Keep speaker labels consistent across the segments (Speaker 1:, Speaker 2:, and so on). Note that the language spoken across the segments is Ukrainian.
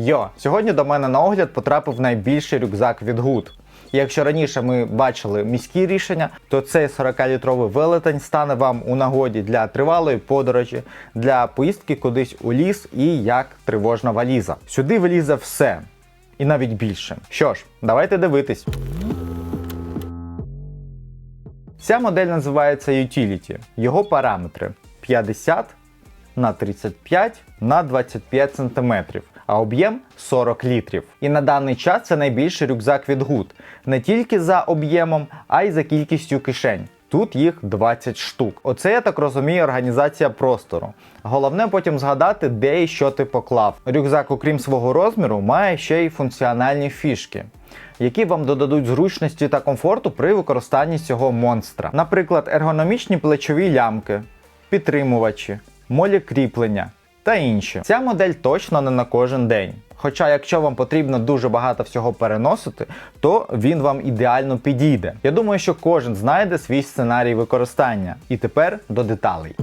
Speaker 1: Йо, сьогодні до мене на огляд потрапив найбільший рюкзак від. І Якщо раніше ми бачили міські рішення, то цей 40-літровий велетень стане вам у нагоді для тривалої подорожі, для поїздки кудись у ліс і як тривожна валіза. Сюди влізе все, і навіть більше. Що ж, давайте дивитись. Ця модель називається Utility. Його параметри 50 на 35 на 25 см, а об'єм 40 літрів. І на даний час це найбільший рюкзак від Good. Не тільки за об'ємом, а й за кількістю кишень. Тут їх 20 штук. Оце я так розумію організація простору. Головне потім згадати, де і що ти поклав. Рюкзак, окрім свого розміру, має ще й функціональні фішки які вам додадуть зручності та комфорту при використанні цього монстра. Наприклад, ергономічні плечові лямки, підтримувачі, молі кріплення та інші. Ця модель точно не на кожен день. Хоча, якщо вам потрібно дуже багато всього переносити, то він вам ідеально підійде. Я думаю, що кожен знайде свій сценарій використання. І тепер до деталей.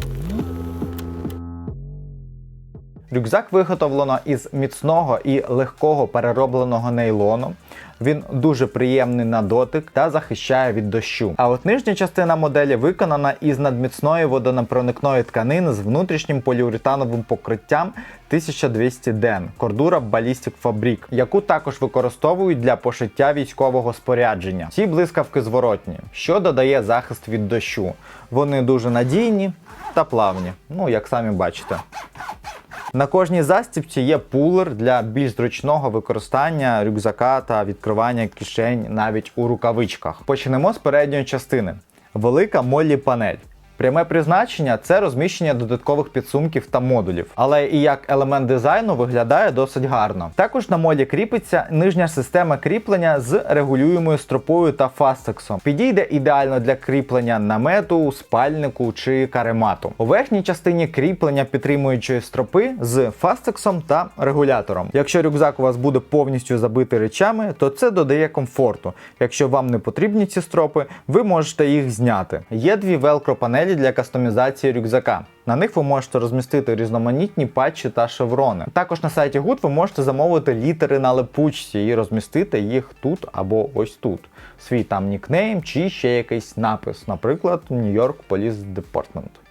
Speaker 1: Рюкзак виготовлено із міцного і легкого переробленого нейлону. Він дуже приємний на дотик та захищає від дощу. А от нижня частина моделі виконана із надміцної водонепроникної тканини з внутрішнім поліуретановим покриттям 1200 ден Cordura Ballistic Fabric, яку також використовують для пошиття військового спорядження. Ці блискавки зворотні, що додає захист від дощу. Вони дуже надійні та плавні, ну як самі бачите. На кожній застібці є пулер для більш зручного використання рюкзака та відкривання кишень навіть у рукавичках. Почнемо з передньої частини. Велика молі панель. Пряме призначення це розміщення додаткових підсумків та модулів, але і як елемент дизайну виглядає досить гарно. Також на молі кріпиться нижня система кріплення з регулюємою стропою та фастексом. Підійде ідеально для кріплення намету, спальнику чи каремату. У верхній частині кріплення підтримуючої стропи з фастексом та регулятором. Якщо рюкзак у вас буде повністю забитий речами, то це додає комфорту. Якщо вам не потрібні ці стропи, ви можете їх зняти. Є дві велкро панелі для кастомізації рюкзака. На них ви можете розмістити різноманітні патчі та шеврони. Також на сайті Гуд ви можете замовити літери на липучці і розмістити їх тут або ось тут. Свій там нікнейм чи ще якийсь напис, наприклад, New York Police Department.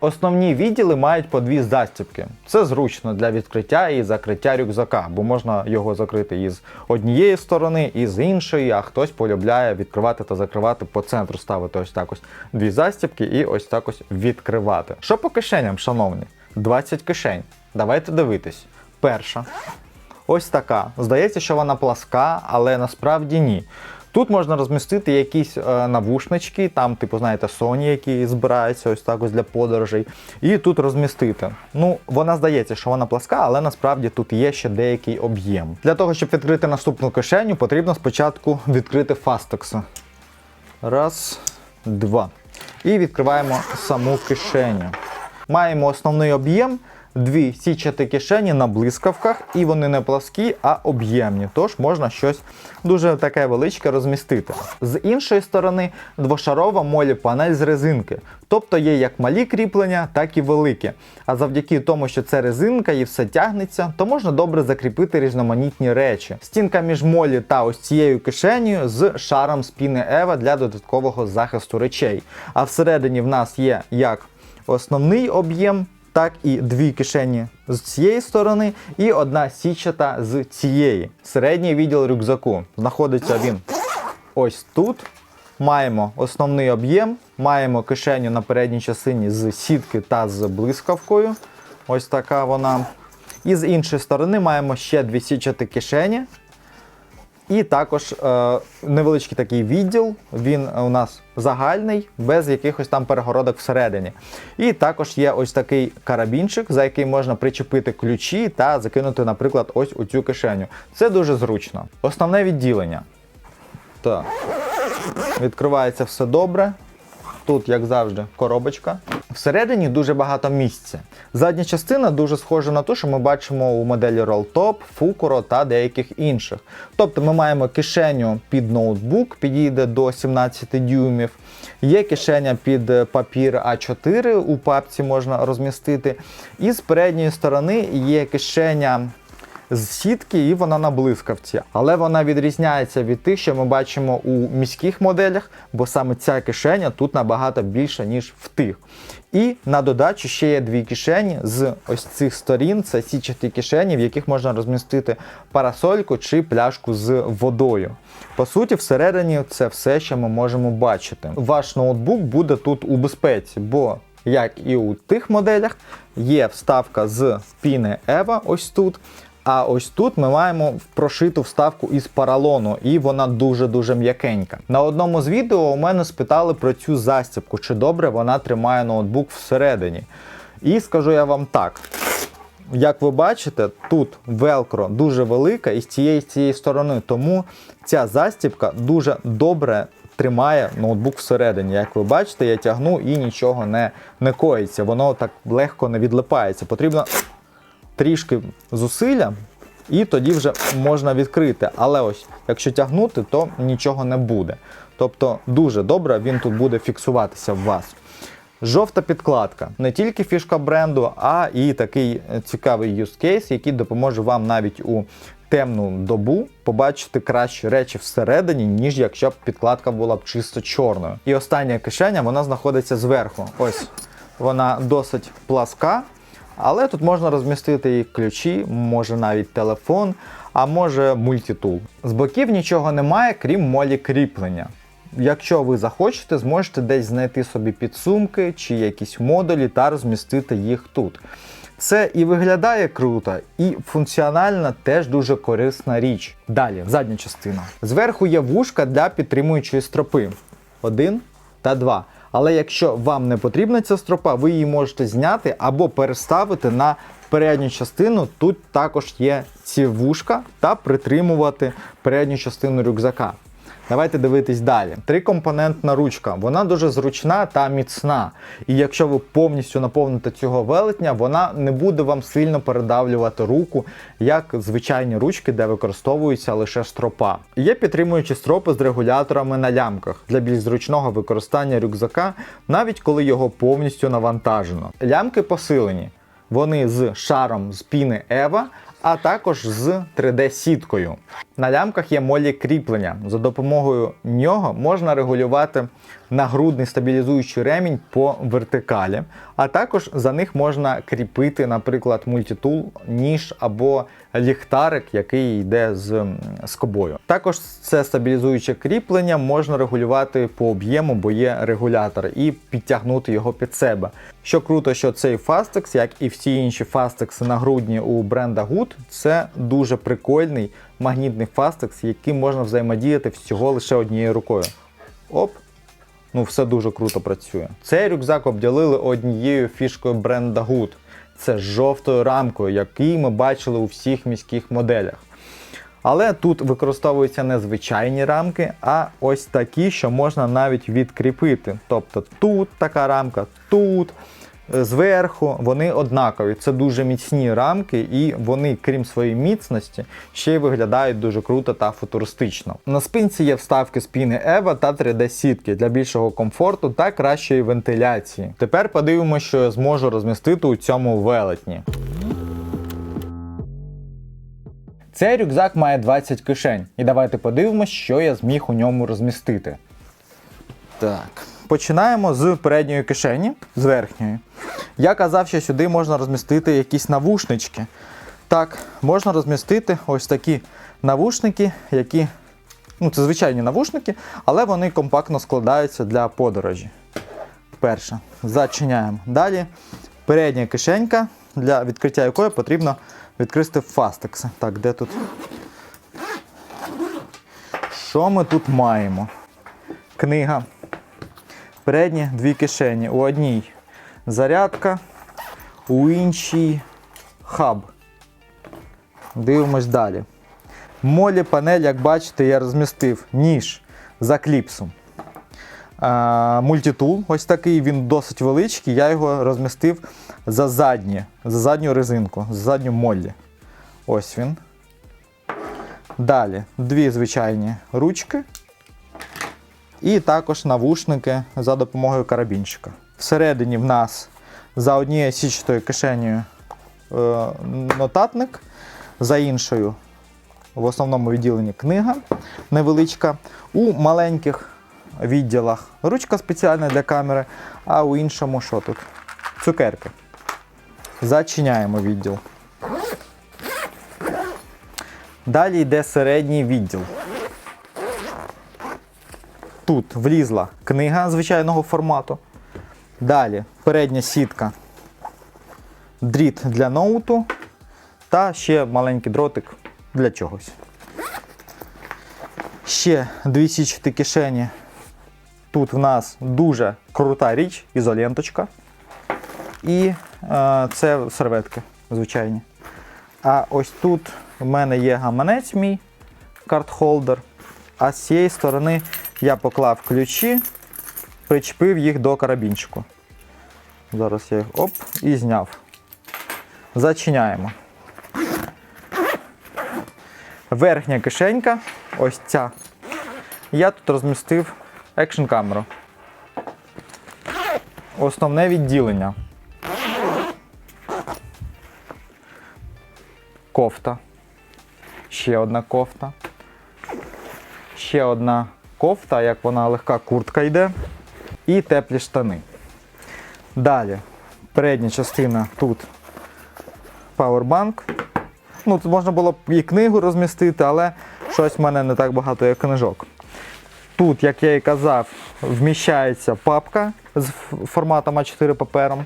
Speaker 1: Основні відділи мають по дві застібки. Це зручно для відкриття і закриття рюкзака, бо можна його закрити із однієї сторони, і з іншої, а хтось полюбляє відкривати та закривати по центру, ставити ось так ось дві застібки і ось так ось відкривати. Що по кишеням, шановні? 20 кишень. Давайте дивитись. Перша. Ось така. Здається, що вона пласка, але насправді ні. Тут можна розмістити якісь е, навушнички, там, типу, знаєте, Sony, які збираються ось так ось для подорожей. І тут розмістити. Ну, вона здається, що вона пласка, але насправді тут є ще деякий об'єм. Для того, щоб відкрити наступну кишеню, потрібно спочатку відкрити фастекс. Раз, два. І відкриваємо саму кишеню. Маємо основний об'єм. Дві січати кишені на блискавках, і вони не пласкі, а об'ємні. Тож можна щось дуже таке величке розмістити. З іншої сторони, двошарова молі панель з резинки. Тобто є як малі кріплення, так і великі. А завдяки тому, що це резинка і все тягнеться, то можна добре закріпити різноманітні речі. Стінка між молі та ось цією кишенею з шаром спіни Ева для додаткового захисту речей. А всередині в нас є як основний об'єм так і дві кишені з цієї сторони, і одна січата з цієї. Середній відділ рюкзаку. Знаходиться він ось тут. Маємо основний об'єм, маємо кишеню на передній частині з сітки та з блискавкою. Ось така вона. І з іншої сторони маємо ще дві січати кишені. І також е, невеличкий такий відділ, він у нас загальний, без якихось там перегородок всередині. І також є ось такий карабінчик, за який можна причепити ключі та закинути, наприклад, ось у цю кишеню. Це дуже зручно. Основне відділення. Так. Відкривається все добре. Тут, як завжди, коробочка. Всередині дуже багато місця. Задня частина дуже схожа на ту, що ми бачимо у моделі Rolltop, Fukuro та деяких інших. Тобто ми маємо кишеню під ноутбук, підійде до 17 дюймів. Є кишеня під папір А4, у папці можна розмістити. І з передньої сторони є кишеня з сітки і вона на блискавці. Але вона відрізняється від тих, що ми бачимо у міських моделях, бо саме ця кишеня тут набагато більша, ніж в тих. І на додачу ще є дві кишені з ось цих сторін. Це січаті кишені, в яких можна розмістити парасольку чи пляшку з водою. По суті, всередині це все, що ми можемо бачити. Ваш ноутбук буде тут у безпеці, бо як і у тих моделях, є вставка з піни EVA ось тут. А ось тут ми маємо прошиту вставку із паралону, і вона дуже-дуже м'якенька. На одному з відео у мене спитали про цю застібку, чи добре вона тримає ноутбук всередині. І скажу я вам так. Як ви бачите, тут велкро дуже велика і з цієї цієї сторони, тому ця застібка дуже добре тримає ноутбук всередині. Як ви бачите, я тягну і нічого не, не коїться. Воно так легко не відлипається. Потрібно трішки зусилля, і тоді вже можна відкрити. Але ось, якщо тягнути, то нічого не буде. Тобто дуже добре він тут буде фіксуватися в вас. Жовта підкладка не тільки фішка бренду, а і такий цікавий use case, який допоможе вам навіть у темну добу побачити кращі речі всередині, ніж якщо б підкладка була б чисто чорною. І остання кишеня вона знаходиться зверху. Ось вона досить пласка, але тут можна розмістити і ключі, може навіть телефон, а може мультитул. З боків нічого немає, крім молі кріплення. Якщо ви захочете, зможете десь знайти собі підсумки чи якісь модулі та розмістити їх тут. Це і виглядає круто, і функціонально теж дуже корисна річ. Далі, задня частина. Зверху є вушка для підтримуючої стропи. Один та два. Але якщо вам не потрібна ця стропа, ви її можете зняти або переставити на передню частину. Тут також є ці вушка та притримувати передню частину рюкзака. Давайте дивитись далі. Трикомпонентна ручка. Вона дуже зручна та міцна. І якщо ви повністю наповните цього велетня, вона не буде вам сильно передавлювати руку, як звичайні ручки, де використовується лише стропа. Є підтримуючі стропи з регуляторами на лямках для більш зручного використання рюкзака, навіть коли його повністю навантажено. Лямки посилені. Вони з шаром з піни Ева, а також з 3D-сіткою. На лямках є молі кріплення. За допомогою нього можна регулювати нагрудний стабілізуючий ремінь по вертикалі, а також за них можна кріпити, наприклад, мультитул, ніж або ліхтарик, який йде з скобою. Також це стабілізуюче кріплення можна регулювати по об'єму, бо є регулятор, і підтягнути його під себе. Що круто, що цей Fastex, як і всі інші Fastex нагрудні у бренда Good, це дуже прикольний магнітний Fastex, яким можна взаємодіяти всього лише однією рукою. Оп! Ну, все дуже круто працює. Цей рюкзак обділили однією фішкою бренда Good. Це жовтою рамкою, який ми бачили у всіх міських моделях. Але тут використовуються не звичайні рамки, а ось такі, що можна навіть відкріпити. Тобто тут така рамка, тут, зверху, вони однакові. Це дуже міцні рамки, і вони, крім своєї міцності, ще й виглядають дуже круто та футуристично. На спинці є вставки з піни EVA та 3D-сітки для більшого комфорту та кращої вентиляції. Тепер подивимося, що я зможу розмістити у цьому велетні. Цей рюкзак має 20 кишень, і давайте подивимося, що я зміг у ньому розмістити. Так. Починаємо з передньої кишені, з верхньої. Я казав, що сюди можна розмістити якісь навушнички. Так, можна розмістити ось такі навушники, які. Ну, це звичайні навушники, але вони компактно складаються для подорожі. Перше. Зачиняємо. Далі передня кишенька, для відкриття якої потрібно відкрити фастекси. Так, де тут? Що ми тут маємо? Книга. Передні дві кишені. У одній зарядка, у іншій хаб. Дивимось далі. Молі панель, як бачите, я розмістив ніж за кліпсом. Мультитул, ось такий, він досить величкий. Я його розмістив за заднє, за задню резинку, за задню моллі. Ось він. Далі дві звичайні ручки. І також навушники за допомогою карабінчика. Всередині в нас за однією січатою кишенею е, нотатник. за іншою. В основному відділенні книга невеличка. У маленьких відділах ручка спеціальна для камери, а у іншому що тут? Цукерки. Зачиняємо відділ. Далі йде середній відділ. Тут влізла книга звичайного формату. Далі передня сітка, дріт для ноуту та ще маленький дротик для чогось. Ще дві січати кишені. Тут в нас дуже крута річ, ізоленточка. І е, це серветки звичайні. А ось тут в мене є гаманець мій карт-холдер. А з цієї сторони я поклав ключі, причепив їх до карабінчику. Зараз я їх оп і зняв. Зачиняємо. Верхня кишенька, ось ця. Я тут розмістив екшн камеру. Основне відділення. Кофта. Ще одна кофта. Ще одна кофта, як вона легка куртка йде. І теплі штани. Далі, передня частина тут пауербанк. Ну, тут можна було б і книгу розмістити, але щось в мене не так багато є книжок. Тут, як я і казав, вміщається папка з форматом А4 папером.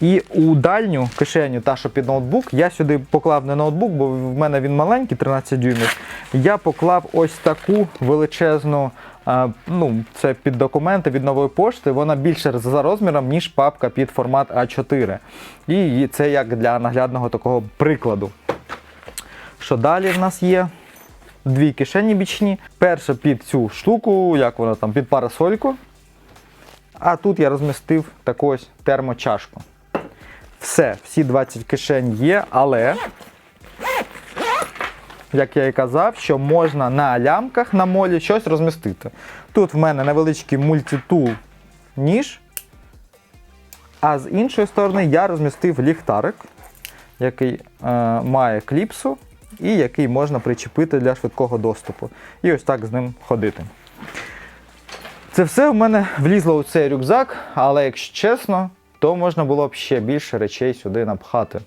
Speaker 1: І у дальню кишеню, та що під ноутбук, я сюди поклав не ноутбук, бо в мене він маленький, 13 дюймів. Я поклав ось таку величезну, ну, це під документи від нової пошти. Вона більше за розміром, ніж папка під формат А4. І це як для наглядного такого прикладу. Що далі в нас є? Дві кишені бічні. Перша під цю штуку, як вона там, під парасольку. А тут я розмістив таку ось термочашку. Все, всі 20 кишень є, але, як я і казав, що можна на лямках на молі щось розмістити. Тут в мене невеличкий мультитул ніж. А з іншої сторони я розмістив ліхтарик, який е, має кліпсу і який можна причепити для швидкого доступу. І ось так з ним ходити. Це все в мене влізло у цей рюкзак, але якщо чесно, то можна було б ще більше речей сюди напхати.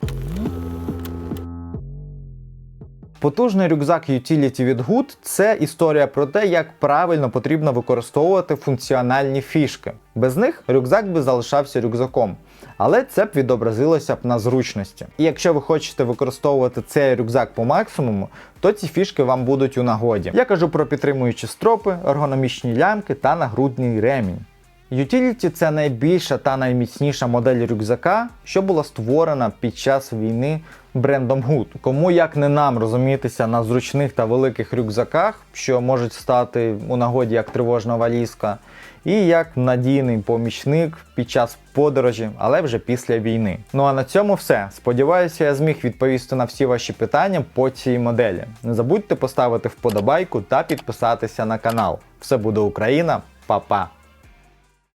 Speaker 1: Потужний рюкзак Utility від Good – це історія про те, як правильно потрібно використовувати функціональні фішки. Без них рюкзак би залишався рюкзаком. Але це б відобразилося б на зручності. І якщо ви хочете використовувати цей рюкзак по максимуму, то ці фішки вам будуть у нагоді. Я кажу про підтримуючі стропи, ергономічні лямки та нагрудний ремінь. Utility – це найбільша та найміцніша модель рюкзака, що була створена під час війни брендом Good. Кому як не нам розумітися на зручних та великих рюкзаках, що можуть стати у нагоді як тривожна валізка, і як надійний помічник під час подорожі, але вже після війни. Ну а на цьому все. Сподіваюся, я зміг відповісти на всі ваші питання по цій моделі. Не забудьте поставити вподобайку та підписатися на канал. Все буде Україна, Па-па!